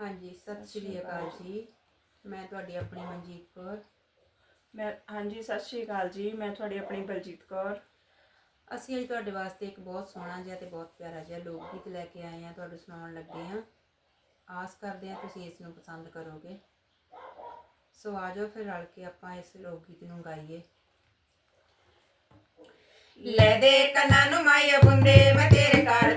ਹਾਂਜੀ ਸਤਿ ਸ਼੍ਰੀ ਅਕਾਲ ਜੀ। ਮੈਂ ਤੁਹਾਡੀ ਆਪਣੀ ਮਨਜੀਤ ਕੌਰ। ਮੈਂ ਹਾਂਜੀ ਸਤਿ ਸ਼੍ਰੀ ਅਕਾਲ ਜੀ। ਮੈਂ ਤੁਹਾਡੀ ਆਪਣੀ ਬਲਜੀਤ ਕੌਰ। ਅਸੀਂ ਅੱਜ ਤੁਹਾਡੇ ਵਾਸਤੇ ਇੱਕ ਬਹੁਤ ਸੋਹਣਾ ਜਿਹਾ ਤੇ ਬਹੁਤ ਪਿਆਰਾ ਜਿਹਾ ਲੋਕ ਗੀਤ ਲੈ ਕੇ ਆਏ ਹਾਂ। ਤੁਹਾਨੂੰ ਸੁਣਾਉਣ ਲੱਗੇ ਹਾਂ। ਆਸ ਕਰਦੇ ਹਾਂ ਤੁਸੀਂ ਇਸ ਨੂੰ ਪਸੰਦ ਕਰੋਗੇ। ਸੋ ਆ ਜਾਓ ਫਿਰ ਰਲ ਕੇ ਆਪਾਂ ਇਸ ਲੋਕ ਗੀਤ ਨੂੰ ਗਾਈਏ। ਲੈ ਦੇ ਕੰਨਾਂ ਨੂੰ ਮਾਇਆ ਬੁੰਦੇ ਮੈਂ ਤੇਰੇ ਘਰ